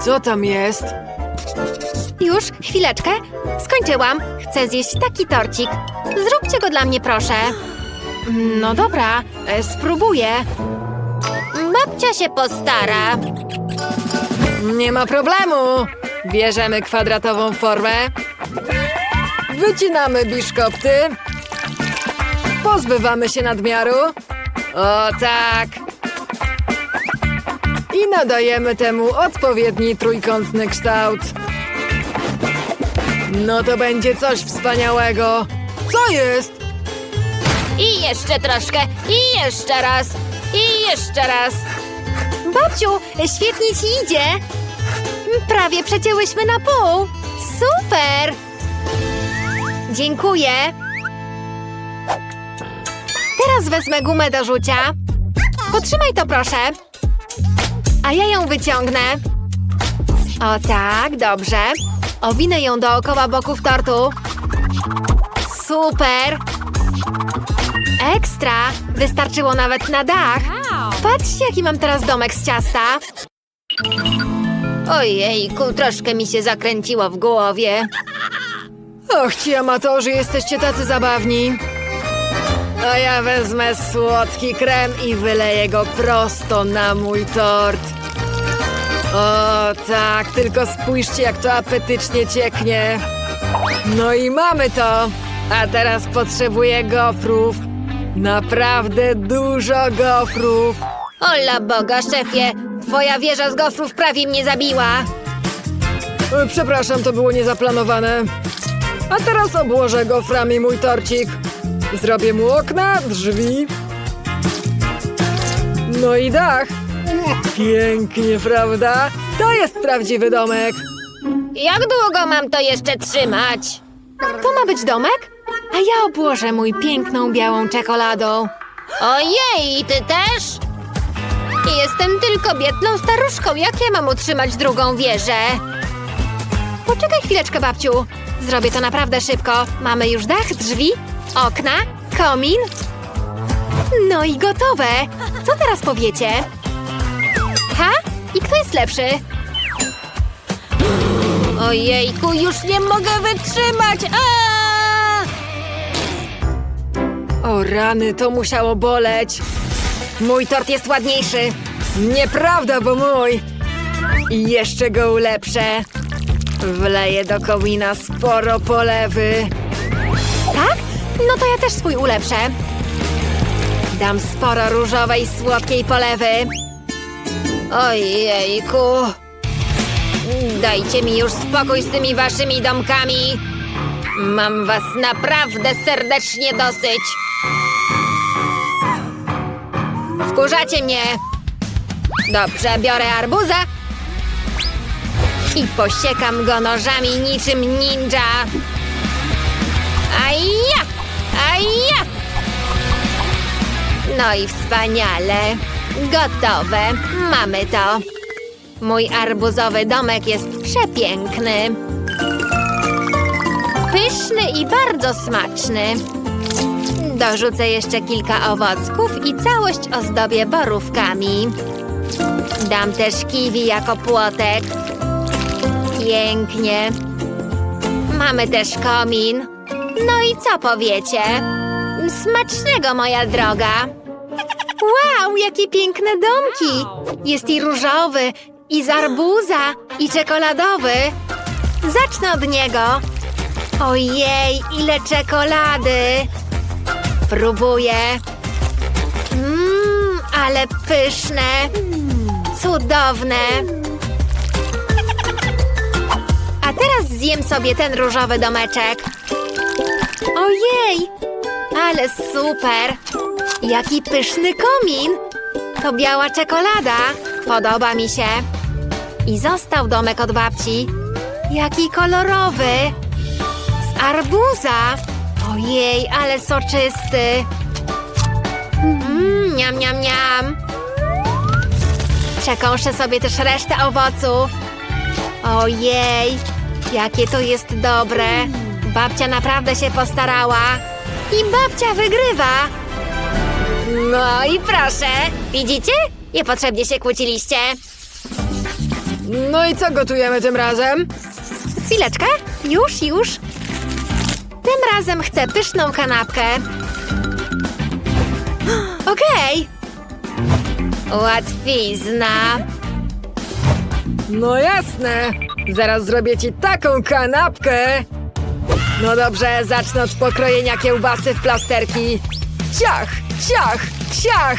Co tam jest? Już, chwileczkę. Skończyłam. Chcę zjeść taki torcik. Zróbcie go dla mnie, proszę. No dobra, e, spróbuję. Babcia się postara. Nie ma problemu. Bierzemy kwadratową formę. Wycinamy biszkopty. Pozbywamy się nadmiaru. O tak. I nadajemy temu odpowiedni trójkątny kształt. No to będzie coś wspaniałego. Co jest? I jeszcze troszkę. I jeszcze raz. I jeszcze raz. Babciu, świetnie ci idzie. Prawie przecięłyśmy na pół. Super. Dziękuję. Teraz wezmę gumę do rzucia. Potrzymaj to, proszę. A ja ją wyciągnę. O tak, dobrze. Owinę ją dookoła boków tortu. Super. Ekstra! Wystarczyło nawet na dach. Patrzcie, jaki mam teraz domek z ciasta. Ojejku, troszkę mi się zakręciło w głowie. Och, ci amatorzy, jesteście tacy zabawni. A ja wezmę słodki krem i wyleję go prosto na mój tort. O tak, tylko spójrzcie, jak to apetycznie cieknie. No i mamy to. A teraz potrzebuję gofrów. Naprawdę dużo gofrów. Ola Boga, szefie, twoja wieża z gofrów prawie mnie zabiła. E, Przepraszam, to było niezaplanowane. A teraz obłożę goframi mój torcik. Zrobię mu okna, drzwi. No i dach. Pięknie, prawda? To jest prawdziwy domek. Jak długo mam to jeszcze trzymać? To ma być domek? A ja obłożę mój piękną białą czekoladą. Ojej, ty też? Jestem tylko biedną staruszką. Jak ja mam utrzymać drugą wieżę? Poczekaj chwileczkę, babciu. Zrobię to naprawdę szybko. Mamy już dach, drzwi, okna, komin. No i gotowe. Co teraz powiecie? Ha? I kto jest lepszy? Ojejku, już nie mogę wytrzymać! Aaaa! O rany, to musiało boleć. Mój tort jest ładniejszy. Nieprawda, bo mój. I jeszcze go ulepszę. Wleję do komina sporo polewy. No to ja też swój ulepszę. Dam sporo różowej, słodkiej polewy. Ojejku. Dajcie mi już spokój z tymi waszymi domkami. Mam was naprawdę serdecznie dosyć. Wkurzacie mnie. Dobrze, biorę arbuza i posiekam go nożami niczym ninja. Aja! Aja! No i wspaniale. Gotowe. Mamy to. Mój arbuzowy domek jest przepiękny. Pyszny i bardzo smaczny. Dorzucę jeszcze kilka owocków i całość ozdobię borówkami. Dam też kiwi jako płotek. Pięknie. Mamy też komin. No i co powiecie? Smacznego, moja droga. Wow, jakie piękne domki! Jest i różowy, i z arbuza, i czekoladowy. Zacznę od niego. Ojej, ile czekolady! Próbuję. Mmm, ale pyszne. Cudowne. A teraz zjem sobie ten różowy domeczek. Ojej! Ale super! Jaki pyszny komin! To biała czekolada. Podoba mi się. I został domek od babci. Jaki kolorowy! Z arbuza! Ojej, ale soczysty! Mmm, niam, niam, niam! Przekąszę sobie też resztę owoców. Ojej, jakie to jest dobre. Babcia naprawdę się postarała. I babcia wygrywa. No i proszę. Widzicie? Niepotrzebnie się kłóciliście. No i co gotujemy tym razem? Chwileczkę, już, już. Tym razem chcę pyszną kanapkę. Okej. Łatwizna. No jasne. Zaraz zrobię ci taką kanapkę. No dobrze, zacznę od pokrojenia kiełbasy w plasterki. Ciach, ciach, ciach.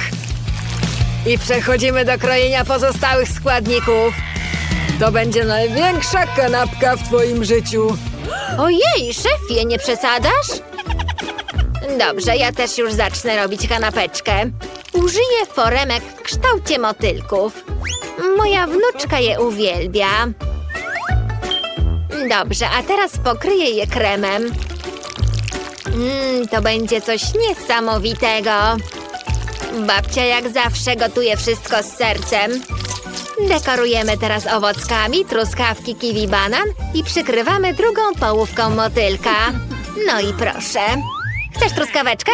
I przechodzimy do krojenia pozostałych składników. To będzie największa kanapka w twoim życiu. Ojej, szefie, nie przesadzasz? Dobrze, ja też już zacznę robić kanapeczkę. Użyję foremek w kształcie motylków. Moja wnuczka je uwielbia. Dobrze, a teraz pokryję je kremem. Mmm, to będzie coś niesamowitego. Babcia jak zawsze gotuje wszystko z sercem. Dekorujemy teraz owockami, truskawki, kiwi, banan i przykrywamy drugą połówką motylka. No i proszę. Chcesz truskaweczkę?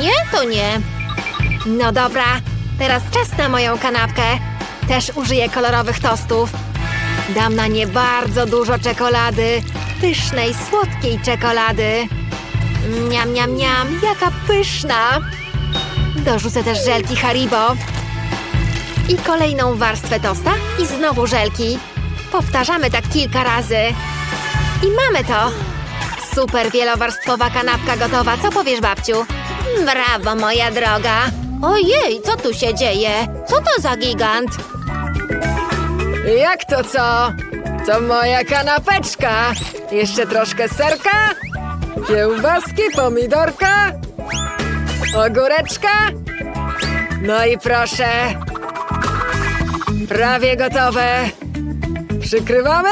Nie, to nie. No dobra, teraz czas na moją kanapkę. Też użyję kolorowych tostów. Dam na nie bardzo dużo czekolady. Pysznej, słodkiej czekolady. Niam, niam, niam, jaka pyszna. Dorzucę też żelki Haribo. I kolejną warstwę tosta i znowu żelki. Powtarzamy tak kilka razy. I mamy to. Super wielowarstwowa kanapka gotowa. Co powiesz, babciu? Brawo, moja droga. Ojej, co tu się dzieje? Co to za gigant? Jak to co? To moja kanapeczka. Jeszcze troszkę serka, kiełbaski, pomidorka, ogóreczka. No i proszę. Prawie gotowe. Przykrywamy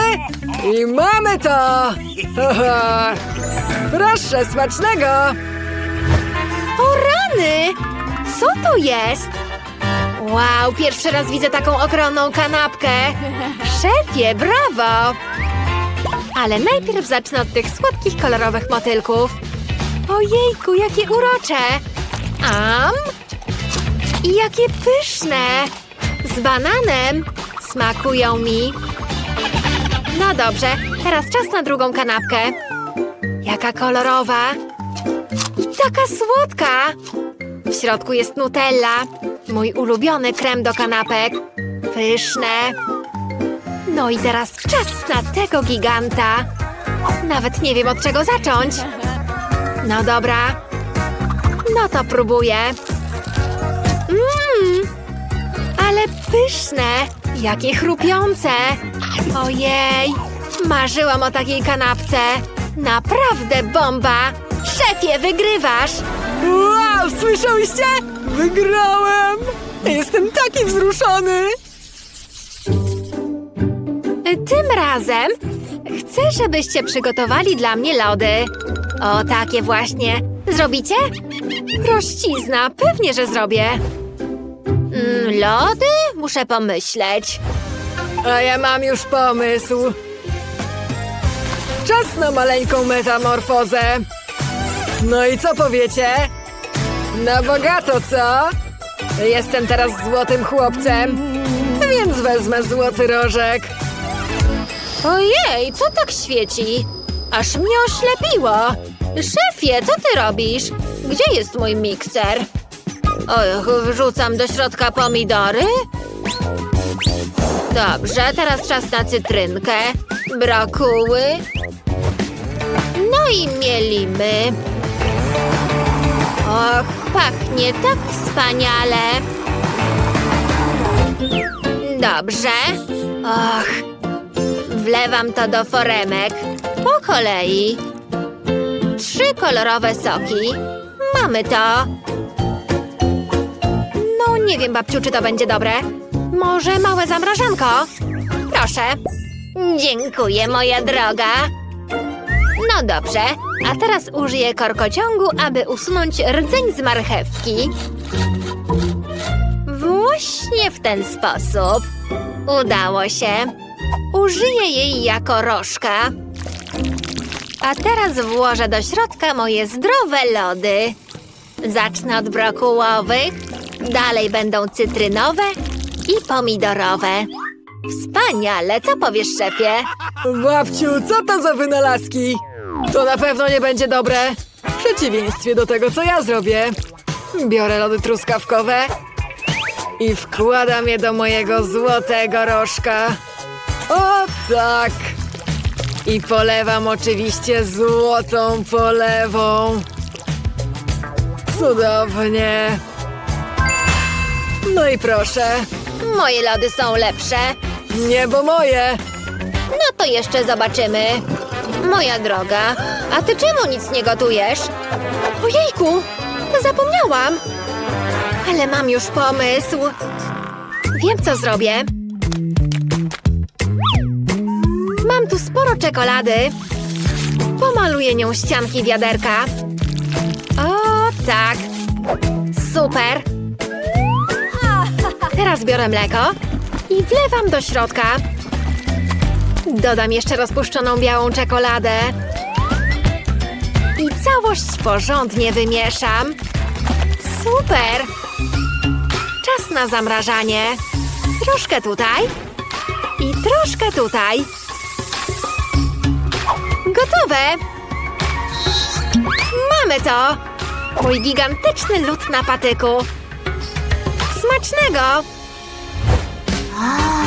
i mamy to. Haha. Proszę, smacznego. O rany! Co to jest? Wow, pierwszy raz widzę taką ogromną kanapkę. Szefie, brawo! Ale najpierw zacznę od tych słodkich, kolorowych motylków. Ojejku, jakie urocze! Am! I jakie pyszne! Z bananem! Smakują mi. No dobrze, teraz czas na drugą kanapkę. Jaka kolorowa! I taka słodka! W środku jest Nutella, mój ulubiony krem do kanapek. Pyszne. No i teraz czas na tego giganta. Nawet nie wiem od czego zacząć. No dobra. No to próbuję. Mmm, ale pyszne. Jakie chrupiące. Ojej, marzyłam o takiej kanapce. Naprawdę bomba. Szefie, wygrywasz. Wow, słyszałyście? Wygrałem! Jestem taki wzruszony. Tym razem chcę, żebyście przygotowali dla mnie lody. O, takie właśnie. Zrobicie? Prościzna, pewnie, że zrobię. Mm, lody? Muszę pomyśleć. A ja mam już pomysł. Czas na maleńką metamorfozę. No i co powiecie? Na bogato, co? Jestem teraz złotym chłopcem, więc wezmę złoty rożek. Ojej, co tak świeci? Aż mnie oślepiło. Szefie, co ty robisz? Gdzie jest mój mikser? Och, wrzucam do środka pomidory? Dobrze, teraz czas na cytrynkę, brokuły. No i mielimy. Och, pachnie tak wspaniale. Dobrze. Och, Wlewam to do foremek. Po kolei. Trzy kolorowe soki. Mamy to. No, nie wiem, babciu, czy to będzie dobre. Może małe zamrażanko? Proszę. Dziękuję, moja droga. No dobrze, a teraz użyję korkociągu, aby usunąć rdzeń z marchewki. Właśnie w ten sposób. Udało się. Użyję jej jako rożka. A teraz włożę do środka moje zdrowe lody. Zacznę od brokułowych, dalej będą cytrynowe i pomidorowe. Wspaniale, co powiesz, szefie? Babciu, co to za wynalazki? To na pewno nie będzie dobre. W przeciwieństwie do tego, co ja zrobię. Biorę lody truskawkowe i wkładam je do mojego złotego rożka. O tak! I polewam oczywiście złotą polewą. Cudownie. No i proszę, Moje lody są lepsze. niebo moje. No to jeszcze zobaczymy. Moja droga, a ty czemu nic nie gotujesz? Ojejku, zapomniałam. Ale mam już pomysł. Wiem, co zrobię. Mam tu sporo czekolady. Pomaluję nią ścianki wiaderka. O, tak. Super. Teraz biorę mleko i wlewam do środka. Dodam jeszcze rozpuszczoną białą czekoladę. I całość porządnie wymieszam. Super! Czas na zamrażanie. Troszkę tutaj i troszkę tutaj. Gotowe! Mamy to! Mój gigantyczny lód na patyku. Smacznego!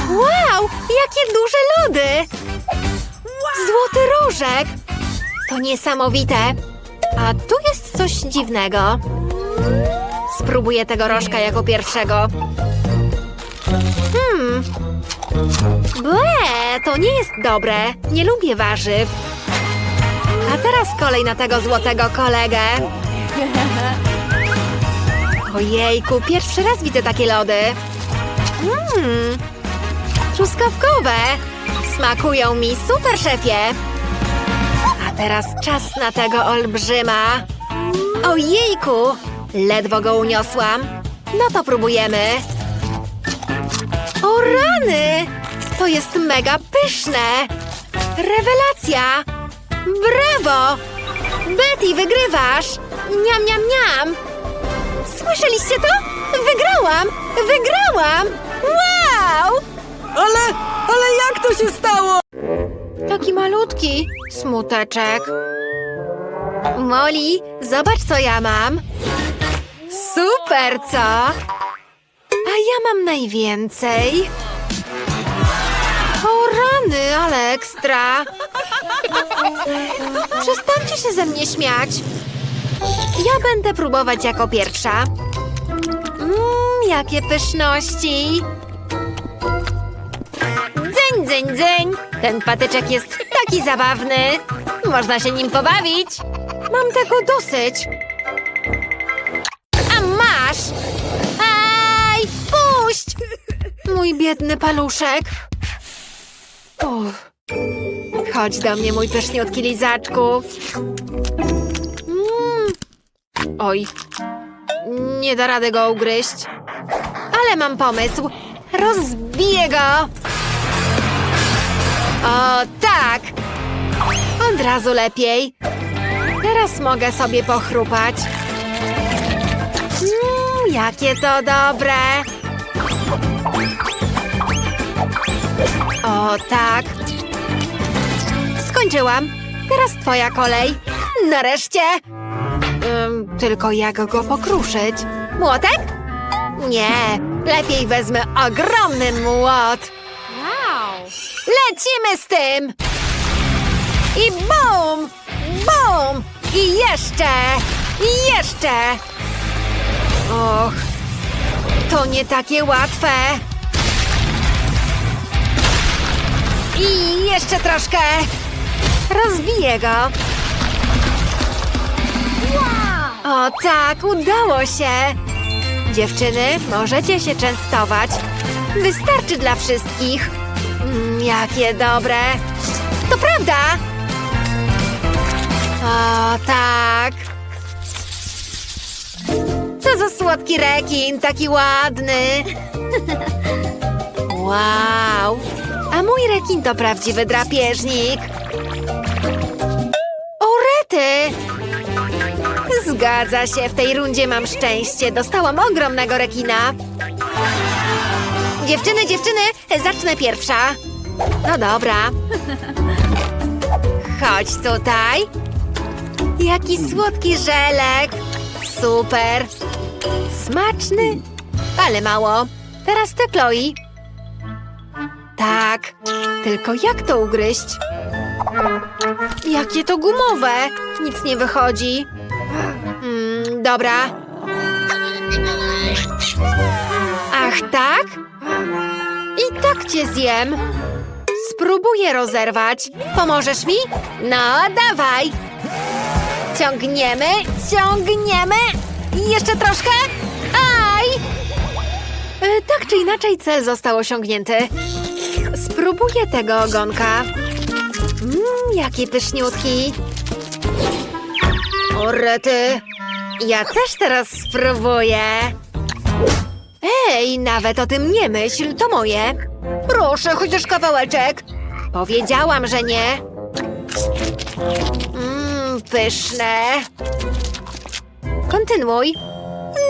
Wow, jakie duże lody! Złoty różek! To niesamowite. A tu jest coś dziwnego. Spróbuję tego rożka jako pierwszego. Hmm. Ble, to nie jest dobre. Nie lubię warzyw. A teraz kolej na tego złotego kolegę. Ojejku, pierwszy raz widzę takie lody. Mmm, truskawkowe. Smakują mi super, szefie. A teraz czas na tego olbrzyma. Ojejku, ledwo go uniosłam. No to próbujemy. O rany! To jest mega pyszne. Rewelacja! Brawo! Betty, wygrywasz! Niam, niam, niam! Słyszeliście to? Wygrałam! Wygrałam! Wow! Ale, ale jak to się stało? Taki malutki smuteczek. Molly, zobacz co ja mam. Super, co? A ja mam najwięcej. O rany, ale ekstra. Przestańcie się ze mnie śmiać. Ja będę próbować jako pierwsza. Mmm, jakie pyszności. Dzeń, dzeń, dzeń! Ten patyczek jest taki zabawny. Można się nim pobawić. Mam tego dosyć. A masz! Aj, puść! Mój biedny paluszek. Uff. Chodź do mnie, mój pyszniutki lizaczku. Mm. Oj, nie da rady go ugryźć. Ale mam pomysł. Rozbiję go. O, tak! Od razu lepiej. Teraz mogę sobie pochrupać. Mmm, jakie to dobre! O, tak. Skończyłam. Teraz twoja kolej. Nareszcie. Ym, tylko jak go pokruszyć? Młotek? Nie, lepiej wezmę ogromny młot. Lecimy z tym! I bum! Bum! I jeszcze! I jeszcze! Och, to nie takie łatwe. I jeszcze troszkę. Rozbiję go. O tak, udało się. Dziewczyny, możecie się częstować. Wystarczy dla wszystkich. Mm, jakie dobre. To prawda. O tak. Co za słodki rekin, taki ładny. Wow. A mój rekin to prawdziwy drapieżnik. O rety! Zgadza się, w tej rundzie mam szczęście. Dostałam ogromnego rekina. Dziewczyny, dziewczyny, zacznę pierwsza. No dobra. Chodź tutaj. Jaki słodki żelek. Super. Smaczny, ale mało. Teraz ty, Chloe. Tak, tylko jak to ugryźć? Jakie to gumowe. Nic nie wychodzi. Dobra. Ach, tak? I tak cię zjem. Spróbuję rozerwać. Pomożesz mi? No, dawaj. Ciągniemy, ciągniemy. Jeszcze troszkę. Aj! E, tak czy inaczej cel został osiągnięty. Spróbuję tego ogonka. Mmm, jaki pyszniutki. O rety. Ja też teraz spróbuję. Ej, nawet o tym nie myśl, to moje. Proszę, chociaż kawałeczek. Powiedziałam, że nie. Mmm, pyszne. Kontynuuj.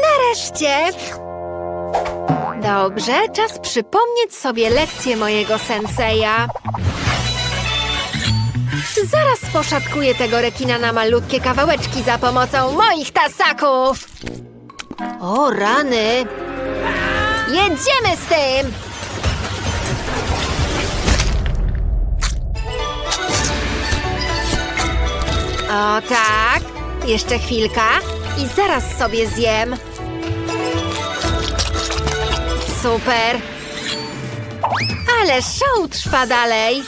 Nareszcie. Dobrze, czas przypomnieć sobie lekcję mojego senseja. Poszatkuję tego rekina na malutkie kawałeczki za pomocą moich tasaków. O rany! Jedziemy z tym! O tak, jeszcze chwilka i zaraz sobie zjem. Super! Ale show trwa dalej.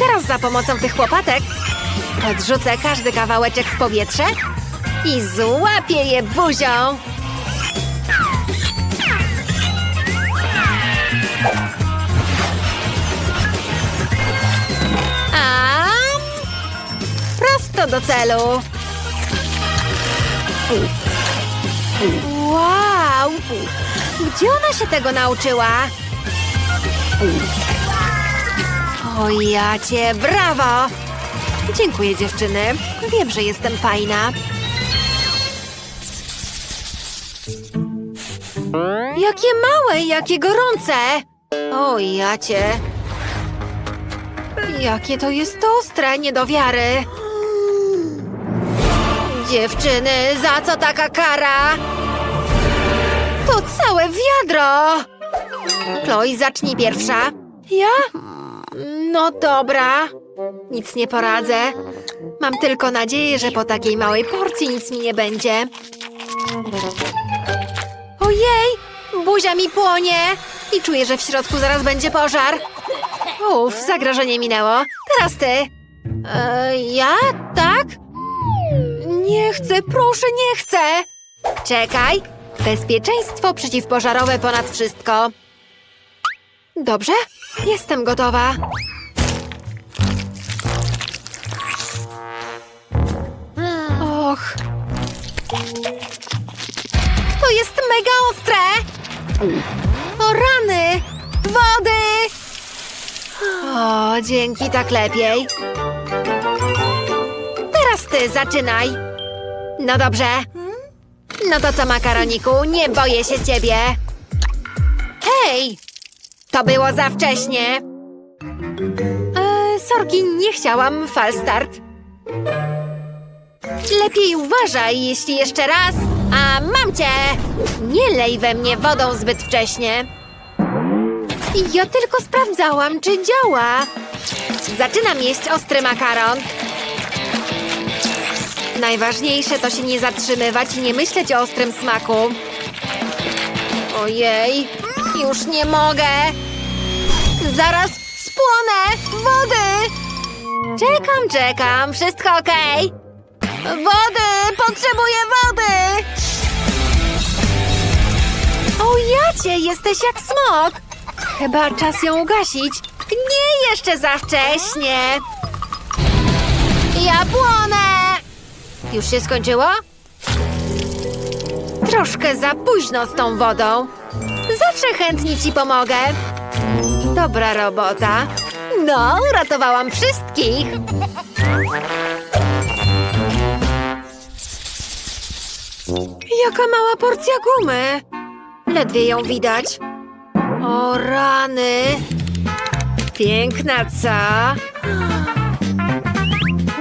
Teraz za pomocą tych łopatek podrzucę każdy kawałeczek w powietrze i złapię je buzią. A prosto do celu. Wow! Gdzie ona się tego nauczyła? O ja cię, brawo! Dziękuję dziewczyny. Wiem, że jestem fajna. Jakie małe, jakie gorące! O ja cię. Jakie to jest ostre, nie do wiary. Dziewczyny, za co taka kara? To całe wiadro! Chloe, zacznij pierwsza. Ja? No dobra. Nic nie poradzę. Mam tylko nadzieję, że po takiej małej porcji nic mi nie będzie. Ojej! Buzia mi płonie! I czuję, że w środku zaraz będzie pożar. Uff, zagrożenie minęło. Teraz ty. E, ja? Tak? Nie chcę, proszę, nie chcę! Czekaj. Bezpieczeństwo przeciwpożarowe ponad wszystko. Dobrze, jestem gotowa. Och. To jest mega ostre! O rany! Wody! O, dzięki, tak lepiej. Teraz ty, zaczynaj. No dobrze. No to co, makaroniku, nie boję się ciebie. Hej! To było za wcześnie. E, sorki, nie chciałam. Fal start. Lepiej uważaj, jeśli jeszcze raz. A mam cię! Nie lej we mnie wodą zbyt wcześnie. Ja tylko sprawdzałam, czy działa. Zaczynam jeść ostry makaron. Najważniejsze to się nie zatrzymywać i nie myśleć o ostrym smaku. Ojej, już nie mogę. Zaraz spłonę! Wody! Czekam, czekam, wszystko okej. Wody! Potrzebuję wody! O jacie, jesteś jak smok! Chyba czas ją ugasić. Nie, jeszcze za wcześnie. Ja płonę! Już się skończyło? Troszkę za późno z tą wodą. Zawsze chętnie ci pomogę. Dobra robota. No, uratowałam wszystkich. Jaka mała porcja gumy. Ledwie ją widać. O rany! Piękna, co?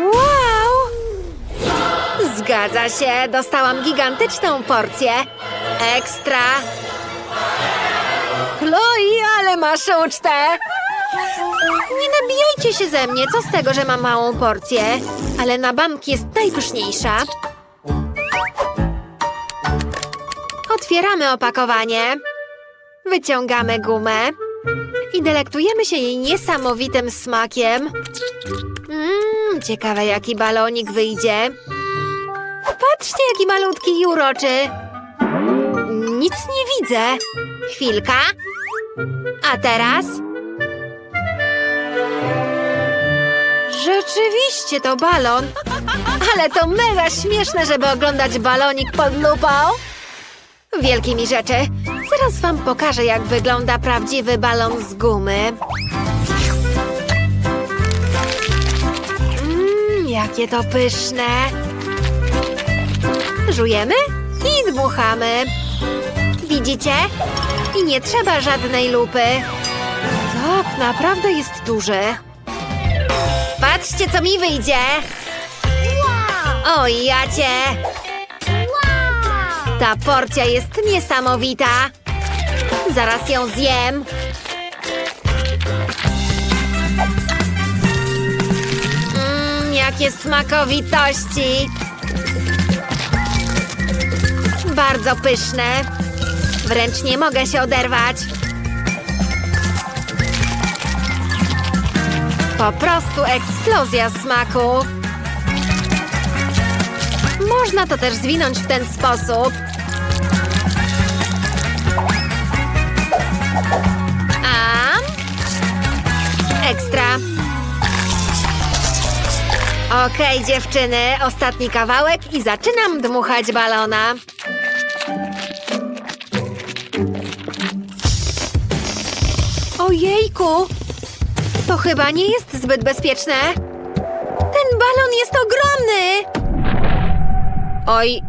Wow! Zgadza się, dostałam gigantyczną porcję. Ekstra! Chloe, ale masz ucztę! Nie nabijajcie się ze mnie, co z tego, że mam małą porcję? Ale na bank jest najpyszniejsza. Otwieramy opakowanie. Wyciągamy gumę. I delektujemy się jej niesamowitym smakiem. Mmm, ciekawe jaki balonik wyjdzie. Patrzcie, jaki malutki i uroczy. Nic nie widzę. Chwilka. A teraz? Rzeczywiście to balon. Ale to mega śmieszne, żeby oglądać balonik pod lupą. Wielkie mi rzeczy. Zaraz wam pokażę, jak wygląda prawdziwy balon z gumy. Mmm, jakie to pyszne. Żujemy i dmuchamy. Widzicie? I nie trzeba żadnej lupy. Tak, naprawdę jest duży. Patrzcie, co mi wyjdzie! Jacie! Ta porcja jest niesamowita! Zaraz ją zjem! Mmm, jakie smakowitości! Bardzo pyszne! Wręcz nie mogę się oderwać! Po prostu eksplozja smaku. Można to też zwinąć w ten sposób. Okej, dziewczyny, ostatni kawałek i zaczynam dmuchać balona. Ojejku! To chyba nie jest zbyt bezpieczne. Ten balon jest ogromny! Oj,